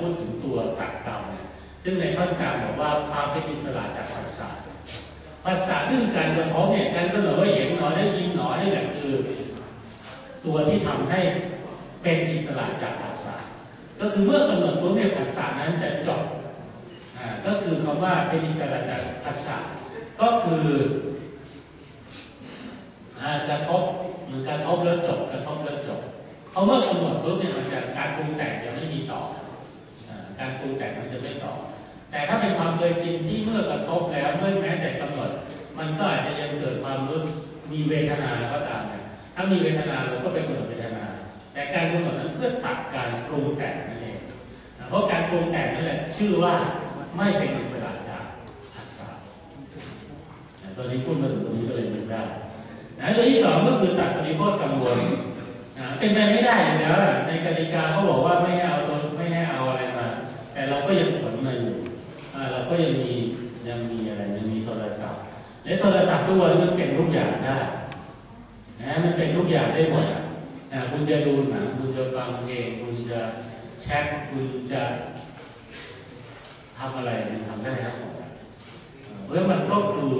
พูดถึงตัวตักเก่าเนี่ยซึ่งในท่อนกลางบอกว่าความเป็นอิสระจากภาษาภาษาที่การกระทบเนี่ยการกำหนดว่าเห็นหนอได้ยินหนอนี่แหละคือ ตัวที่ทำให้เป็นอิสระจากภาษาก็คือเมื่อกำหนดปุ๊บเนี่ยภาษานั้นจะจบก็คือคำว่าเป็นอิสระจากภาษาก็คือกระทบมันกระทบแล้วจบกระทบแล้วจบเพราะเมื่อกำหนดปุ๊บเนี่ยมันจะการปรุงแต่งจะไม่มีต่ออ่า การปรุงแต่งมันจะไม่ต่อ แต่ถ้าเป็นความเคยชินที่เมื่อกระทบแล้วเมื่อแม้แต่กำหนด มันก็อาจจะยังเกิดความรู้มีเวทนาก็ตามนะถ้ามีเวทนาเราก็ไปกำหนดเวทนา แต่การกำหนดนั้นเพื่อตัดการปรุงแต่งนั่นเองเพราะการปรุงแต่งนั่นแหละชื่อว่าไม่เป็นอิสระจากภาษานะตอนนี้พูดมาถึงตรงนี้ก็เลยนึกได้นะตัวที่สองก็คือตัดปริโภคกังวลนะเป็นไปไม่ได้อยู่แล้วในกติกาเขาบอกว่าไม่ให้เอาตัว เราก็ยังขนมาอยู่เราก็ยังมียังมีอะไรยังมีโทรศัพท์และโทรศัพท์ทุกวันมันเป็นทุกอย่างได้นะมันเป็นทุกอย่างได้หมดอะคุณจะดูหนังคุณจะฟังเพลงคุณจะแชทคุณจะทำอะไรมันทำได้ทั้งหมดเพราะมันก็คือ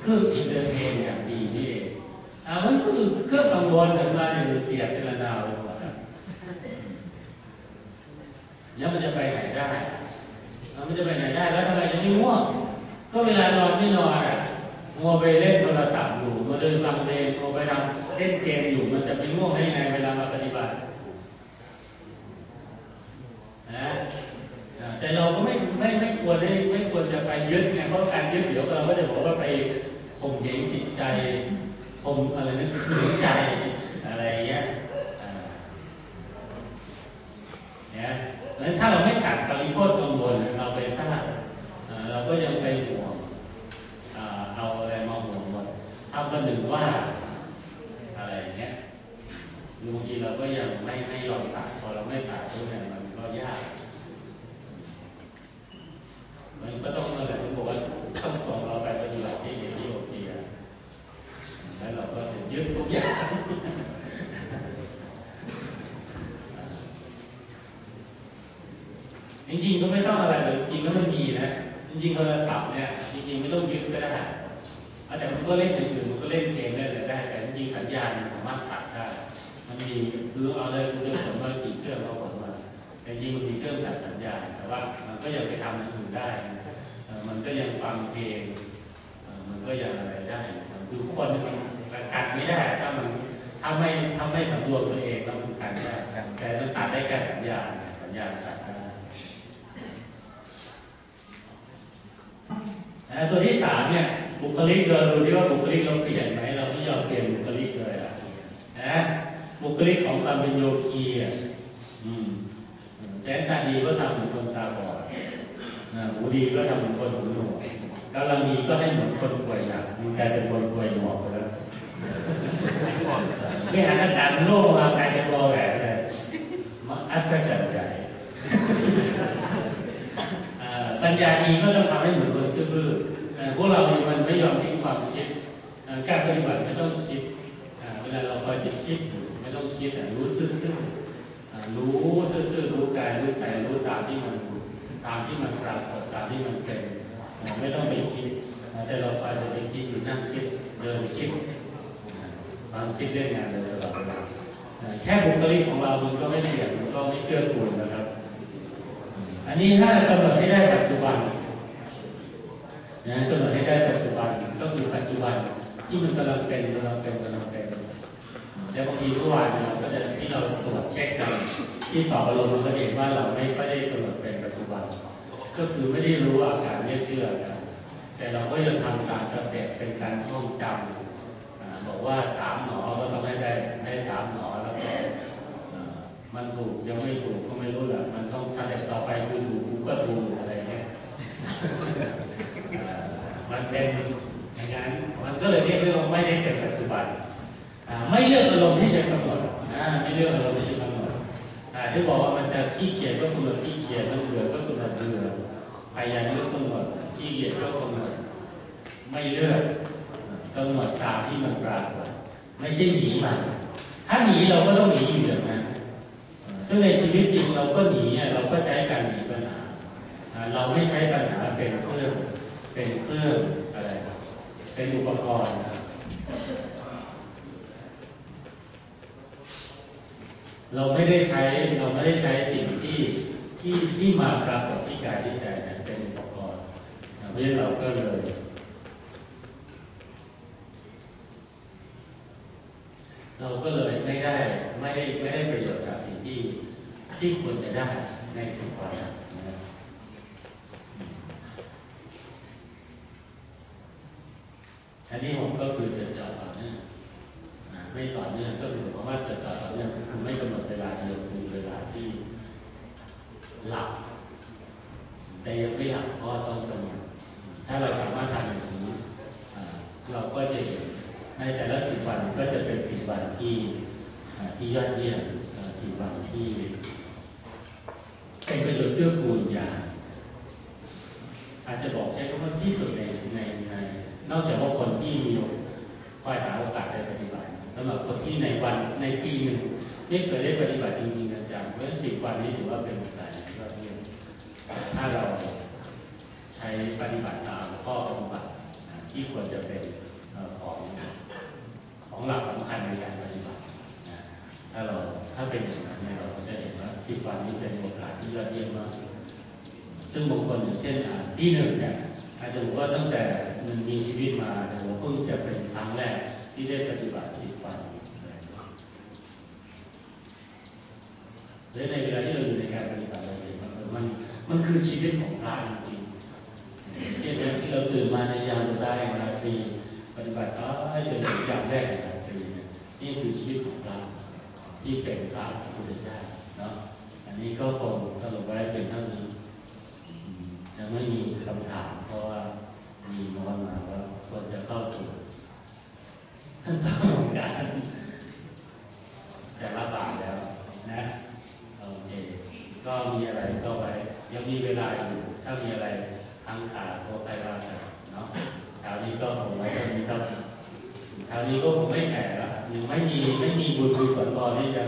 เครื่องอินเตอร์เทนอย่างดีนี่เองอ่ามันก็คือเครื่องกังวลกันมาเนี่ยเสียเป็นระนาวไปหมดอะ แล้วมันจะไปไหนได้แล้วมันจะไปไหนได้ แล้วทำไมจะไม่ง่วงก็เวลานอนไม่นอนอะมัวไปเล่นโทรศัพท์อยู่มัวเดินฟังเพลงมัวไปทำเล่นเกมอยู่ มันจะไปง่วงได้ยังไงเวลามาปฏิบัตินะแต่เราก็ไม่ไม่ไม่ควรได้ไม่ควรจะไปยึดไงเพราะการยึดเดี๋ยวเราก็จะบอกว่าไปข่มเหงจิตใจข่มอะไรนะขืนใจอะไรเงี้ยอ่า นะเพราะฉะ นั้นถ้าเราไม่ตัดปริโภคกังวลเราไปสร้างอ่าเราก็ยังไปห่วงเอาอะไรมาห่วงหมดทำกระหนึ่งว่าอะไรอย่างเงี้ยบางทีเราก็ยังไม่ไม่ยอมไม่ตัดทุกอย่างมันก็ยาก มันก็ต้องนั่นแหละที่บอกว่าต้องส่งเราไปปฏิบัติที่เอธิโอเปียแล้วเราก็จะยึดทุกอย่าง จ ริงๆก็ไม่ต้องอะไรเลยจริงๆก็มันมีนะ จริงๆโทรศัพท์เนี่ยจริงๆไม่ต้องยึดก็ได้อาแต่มันก็เล่นอื่นมันก็เล่นเกมเล่นอะไรได้ แต่จริงๆสัญญาณมันสามารถตัดได้ มันมีคือเอาเลยคุณจะขนมากี่เครื่องเราขนมาแต่จริงมันมีเครื่องตัดสัญญาณ แต่ว่ามันก็ยังไปทำอื่นได้ มันก็ยังฟังเพลง มันก็ยังอะไรได้คือคนมันกันไม่ได้ถ้ามันถ้าไม่ถ้าไม่สำรวมตัวเองแล้วมันกันได้แต่มันตัดได้แค่สัญญาณสัญญาณตัดได้ นะ ตัวที่สามเนี่ยบุคลิกเราดูที่ว่าบุคลิกเราเปลี่ยนไหมเราไม่ยอมเปลี่ยนบุคลิกเลยอะนะบุคลิกของความเป็นโยคีอะอืมแต่ตาดีก็ทำเหมือนคนตาบอดนะหูดีก็ทำเหมือนคนหูหนวกกำลังดีก็ให้เหมือนคนป่วยหนักมันกลายเป็นคนป่วยหนวกไปแล้วนี่หันอากาศมันโล่งมากลายเป็นรอแหวนเลยมาอัศจรรย์ใจ เอ่อ ปัญญาดีก็ต้องทำให้เหมือนคนซื่อบื้อพวกเราเนี่ยมันไม่ยอมทิ้งความคิดการปฏิบัติไม่ต้องคิดเวลาเราคอยจะคิดอยู่ไม่ต้องคิดอ่รู้ซื่อๆรู้ซื่อๆรู้กายรู้ใจรู้ตามที่มันตามที่มันปรากฏตามที่มันเป็นไม่ต้องไปคิดแต่เราคอยจะไปคิดอยู่นั่งคิดเดินคิดอ่าบางคิดเล่นงานเลยตลอดเวลาแค่บุคลิกของเรามันก็ไม่เปลี่ยนมันก็ไม่เกื้อกูลนะครับ อันนี้ถ้ากำหนดให้ได้ปัจจุบันนะกำหนดให้ได้ปัจจุบันก็คือปัจจุบันที่มันกำลังเป็นกำลังเป็นกำลังเป็นแต่บางทีเมื่อวานเราก็จะที่เราตรวจเช็คกันที่สอบอารมณ์เราก็เห็นว่าเราไม่ค่อยได้กำหนดเป็นปัจจุบัน ก็คือไม่ได้รู้อาการเรียกเชื่อกันแต่เราก็ยังทำตามสเต็ปเป็นการท่องจำอ่าบอกว่าสามหนอก็ต้องให้ได้ได้สามหนอแล้วก็มันถูกยังไม่ถูกก็ มันต้องถ้าแต่ต่อไปคือถูกกูก็ถูกอะไรเงี้ยอ่มันเป็นอย่างนั้นมันก็เลยเรียกว่าไม่ได้เป็นปัจจุบันอ่าไม่เลือกอารมณ์ที่จะกำหนดไม่เลือกอารมณ์ที่จะกำหนดอ่าที่บอกว่ามันจะขี้เกียจก็กำหนดขี้เกียจมันเบื่อก็กำหนดเบื่อพยายามเลือกกำหนดขี้เกียจก็กำหนดไม่เลือกกำหนดตามที่มันปรากฏไม่ใช่หนีมันถ้าหนีเราก็ต้องหนีอยู่อย่างนั้น ซึ่งในชีวิตจริงเราก็หนีอะเราก็ใช้การหนีปัญหา เราไม่ใช้ปัญหาเป็นเครื่องเป็นเครื่องอะไรเป็นอุปกรณ์ครับเราไม่ได้ใช้เราไม่ได้ใช้สิ่งที่ที่ที่มาปรากฏที่กายที่ใจนั้นเป็นอุปกรณ์เพราะงั้นเราก็เลยเราก็เลยไม่ได้ไม่ได้ไม่ได้ประโยชน์จาก ที่ที่ควรจะได้ในสิ่งวันนั้นนะครับอันนี้ผมก็คือจะต่อต่อเนื่องไม่ต่อเนื่องก็คือเพราะว่าจะต่อต่อเนื่องคือไม่กำหนดเวลาเดียวคือเวลาที่หลับ แต่ยังไม่หลับเพราะต้องกำหนถ้าเราสามารถทำอย่างนี้เราก็จะเห็นในแต่ละสิบวันก็จะเป็นสิบวันที่ที่ยอดเยี่ยม อ่าสิบวันที่ เป็นประโยชน์เกื้อกูลอย่างอาจจะบอกใช้คำว่าที่สุดในในใน นอกจากว่าคนที่มีคอยหาโอกาสได้ปฏิบัติสำหรับคนที่ในวันในปีหนึ่งไม่เคยได้ปฏิบัติจริงๆจังๆเพราะฉะนั้นสิบวันนี้ถือว่าเป็นโอกาสที่ยอดเยี่ยมถ้าเราใช้ปฏิบัติตามข้อปฏิบัติที่ควรจะเป็นของของหลักสำคัญในการปฏิบัติถ้าเรา ถ้าเป็นอย่างนั้นเนี่ยเราก็จะเห็นว่าสิบวันนี้เป็นโอกาสที่ยอดเยี่ยมมาก ซึ่งบางคนอย่างเช่นที่หนึ่งเนี่ยอาจจะบอกว่าตั้งแต่มันมีชีวิตมาแต่ว่าเพิ่งจะเป็นครั้งแรกที่ได้ปฏิบัติสิบวันและในเวลาที่เราอยู่ในการปฏิบัติเราเห็นว่ามันมันคือชีวิตของพระจริงๆเช่นที่เราตื่นมาในยามได้ราตรีปฏิบัติไปจนถึงยามแรกในราตรีเนี่ยนี่คือชีวิตของพระ ที่เป็นพระพุทธเจ้าเนาะอันนี้ก็คงสรุปไว้เป็นเท่านี้จะไม่มีคำถามเพราะว่ามีนอนมาว่าควรจะเข้าสู่ขั้นตอนของการจะรับบาตรแล้วนะโอเคก็มีอะไรก็ไว้ยังมีเวลาอยู่ถ้ามีอะไรค้งคาก็ไปว่ากันเนาะคราวนี้ก็คงไว้เท่านี้ครับคราวนี้ก็คงไม่แก่แล้ว ยังไม่มีไม่มีบุญกุศลพอที่จะ